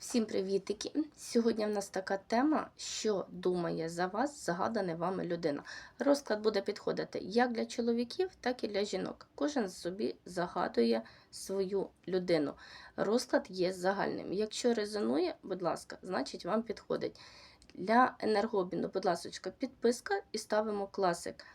Всім привітики! Сьогодні в нас така тема, що думає за вас загадана вами людина. Розклад буде підходити як для чоловіків, так і для жінок. Кожен собі загадує свою людину. Розклад є загальним. Якщо резонує, будь ласка, значить вам підходить. Для енергобіну, будь ласка, підписка і ставимо класик.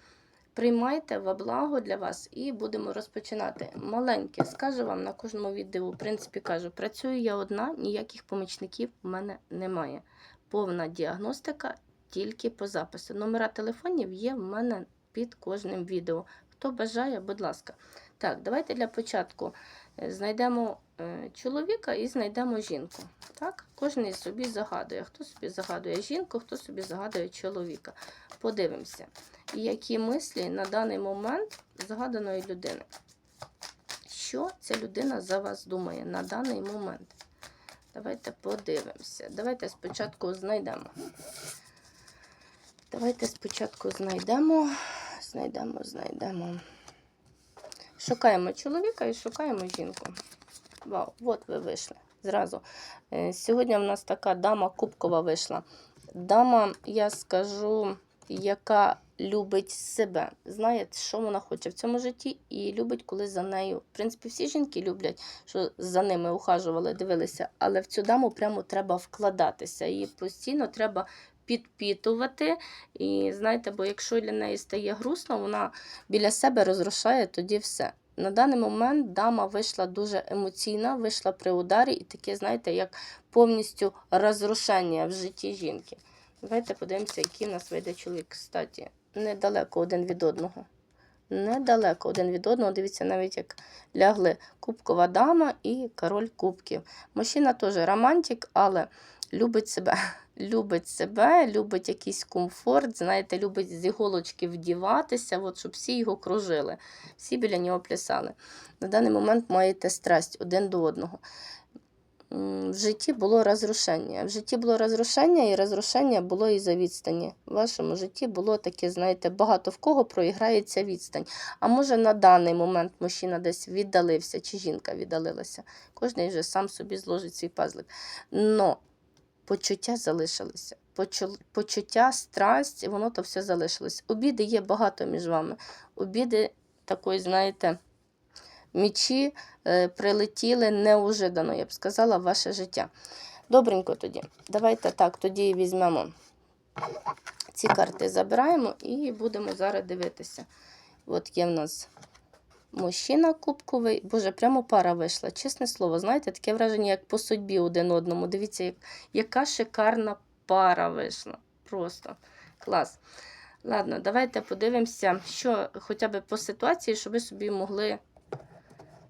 Приймайте во благо для вас і будемо розпочинати. Маленьке, скажу вам на кожному відео, в принципі, кажу, працюю я одна, ніяких помічників в мене немає. Повна діагностика тільки по запису. Номера телефонів є в мене під кожним відео. Хто бажає, будь ласка. Так, давайте для початку е, знайдемо чоловіка і знайдемо жінку. Так, Кожен собі загадує. Хто собі загадує жінку, хто собі загадує чоловіка. Подивимося які мислі на даний момент загаданої людини. Що ця людина за вас думає на даний момент? Давайте подивимося. Давайте спочатку знайдемо. Давайте спочатку знайдемо, знайдемо, знайдемо. Шукаємо чоловіка і шукаємо жінку. Вау, от ви вийшли. Зразу. Е, Сьогодні в нас така дама кубкова вийшла. Дама, я скажу, яка любить себе, знає, що вона хоче в цьому житті, і любить, коли за нею. В принципі, всі жінки люблять, що за ними ухажували, дивилися, але в цю даму прямо треба вкладатися. Її постійно треба підпітувати. І знаєте, бо якщо для неї стає грустно, вона біля себе розрушає тоді все. На даний момент дама вийшла дуже емоційна, вийшла при ударі, і таке, знаєте, як повністю розрушення в житті жінки. Давайте подивимося, який в нас вийде чоловік. Кстати, недалеко один від одного. Недалеко один від одного. Дивіться, навіть як лягли кубкова дама і король кубків. Мужчина теж романтик, але любить себе. Любить себе, любить якийсь комфорт, знаєте, любить з іголочки вдіватися, от, щоб всі його кружили, всі біля нього плясали. На даний момент маєте страсть один до одного. В житті було розрушення. В житті було розрушення, і розрушення було і за відстані. В вашому житті було таке, знаєте, багато в кого проіграється відстань. А може на даний момент мужчина десь віддалився, чи жінка віддалилася. Кожен вже сам собі зложить свій пазлик. Но почуття залишилися. Почуття, страсть, воно то все залишилось. Обіди є багато між вами. Обіди такої, знаєте, мічі е, прилетіли неожиданно, я б сказала, в ваше життя. Добренько тоді. Давайте так, тоді візьмемо ці карти, забираємо і будемо зараз дивитися. От є в нас мужчина кубковий. Боже, прямо пара вийшла. Чесне слово, знаєте, таке враження, як по судьбі один одному. Дивіться, як, яка шикарна пара вийшла. Просто клас. Ладно, давайте подивимося, що хоча б по ситуації, щоб ви собі могли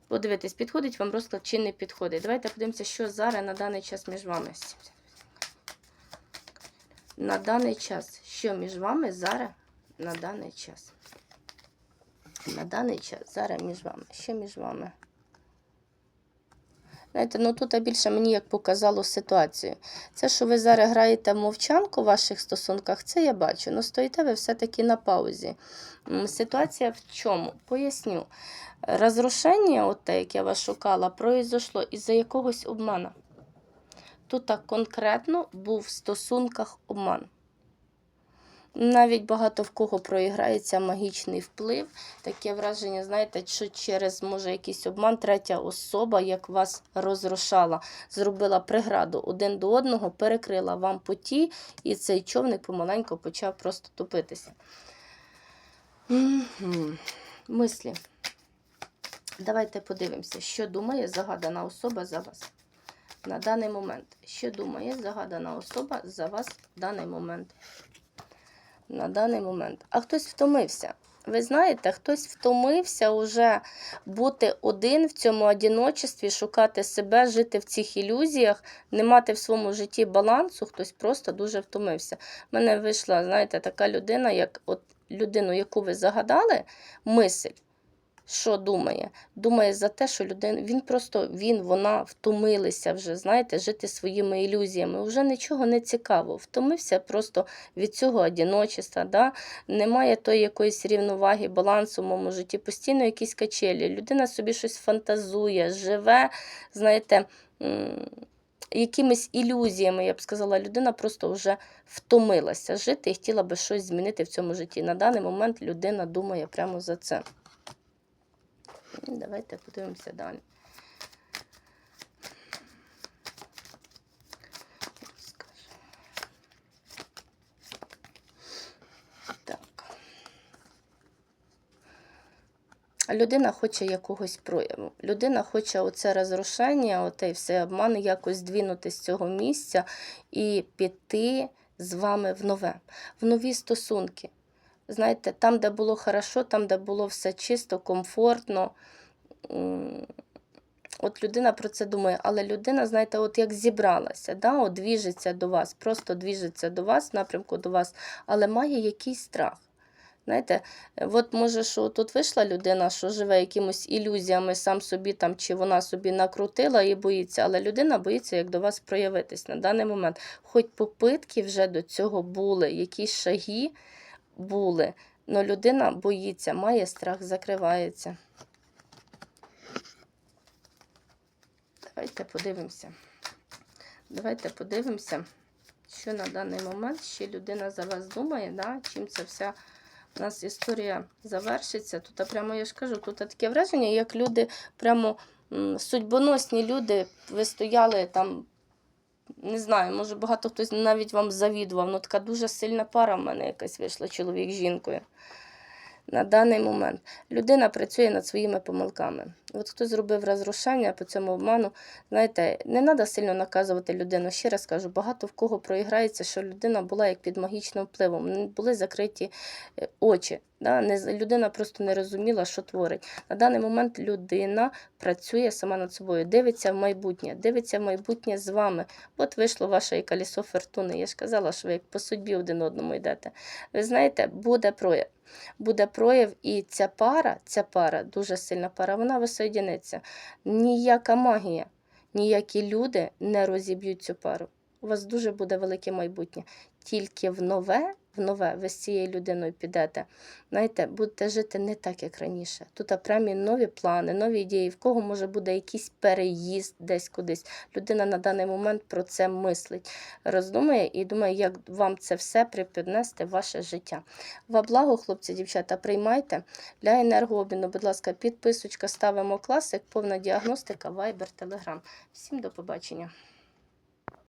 подивитись, підходить вам розклад чи не підходить. Давайте подивимося, що зараз на даний час між вами. На даний час, що між вами зараз на даний час. На даний час зараз між вами. Що між вами? Знаєте, ну тут більше мені як показало ситуацію. Це, що ви зараз граєте в мовчанку в ваших стосунках, це я бачу. Ну стоїте ви все-таки на паузі. Ситуація в чому? Поясню. Розрушення, от те, як я вас шукала, произошло із-за якогось обману. Тут так конкретно був в стосунках обман. Навіть багато в кого проіграється магічний вплив. Таке враження, знаєте, що через може якийсь обман третя особа, як вас розрушала, зробила преграду один до одного, перекрила вам путі, і цей човник помаленьку почав просто топитися. Мислі. Давайте подивимося, що думає загадана особа за вас на даний момент. Що думає загадана особа за вас в даний момент? На даний момент. А хтось втомився. Ви знаєте, хтось втомився уже бути один в цьому одиночестві, шукати себе, жити в цих ілюзіях, не мати в своєму житті балансу, хтось просто дуже втомився. У мене вийшла, знаєте, така людина, як от людину, яку ви загадали, мисль що думає? Думає за те, що людина, він просто, він, вона втомилися вже, знаєте, жити своїми ілюзіями. Вже нічого не цікаво. Втомився просто від цього одіночества. Да? Немає тої якоїсь рівноваги, балансу в моєму житті, постійно якісь качелі. Людина собі щось фантазує, живе, знаєте. якимись ілюзіями, я б сказала, людина просто вже втомилася жити і хотіла би щось змінити в цьому житті. На даний момент людина думає прямо за це. Давайте подивимося далі. Так. Людина хоче якогось прояву. Людина хоче оце розрушення, отей все обман, якось здвинути з цього місця і піти з вами в нове, в нові стосунки. Знаєте, там, де було хорошо, там, де було все чисто, комфортно. От людина про це думає, але людина, знаєте, от як зібралася, да, от двіжиться до вас, просто двіжиться до вас, напрямку до вас, але має якийсь страх. Знаєте, от може, що тут вийшла людина, що живе якимось ілюзіями, сам собі там, чи вона собі накрутила і боїться, але людина боїться, як до вас проявитись на даний момент. Хоч попитки вже до цього були, якісь шаги були, але людина боїться, має страх, закривається. Давайте подивимося. Давайте подивимося, що на даний момент ще людина за вас думає, да? чим ця вся у нас історія завершиться. Тут прямо я ж кажу, тут таке враження, як люди, прямо судьбоносні люди, ви стояли там. Не знаю, може багато хтось навіть вам завідував. Ну, така дуже сильна пара в мене якась вийшла чоловік з жінкою. На даний момент людина працює над своїми помилками. От хто зробив розрушення по цьому обману, знаєте, не треба сильно наказувати людину. Ще раз кажу, багато в кого проіграється, що людина була як під магічним впливом, були закриті е, очі. Да? Людина просто не розуміла, що творить. На даний момент людина працює сама над собою, дивиться в майбутнє, дивиться в майбутнє з вами. От вийшло ваше і колесо фортуни. Я ж казала, що ви як по судьбі один одному йдете. Ви знаєте, буде прояв. Буде прояв, і ця пара, ця пара, дуже сильна пара, вона висоєдиниться. Ніяка магія, ніякі люди не розіб'ють цю пару. У вас дуже буде велике майбутнє. Тільки в нове, в нове ви з цією людиною підете. Знаєте, будете жити не так, як раніше. Тут прямі нові плани, нові ідеї. В кого може буде якийсь переїзд десь кудись. Людина на даний момент про це мислить, роздумує і думає, як вам це все припіднести в ваше життя. Во благо, хлопці, дівчата, приймайте. Для енергообміну, будь ласка, підписочка, ставимо класик, повна діагностика, Viber, Telegram. Всім до побачення.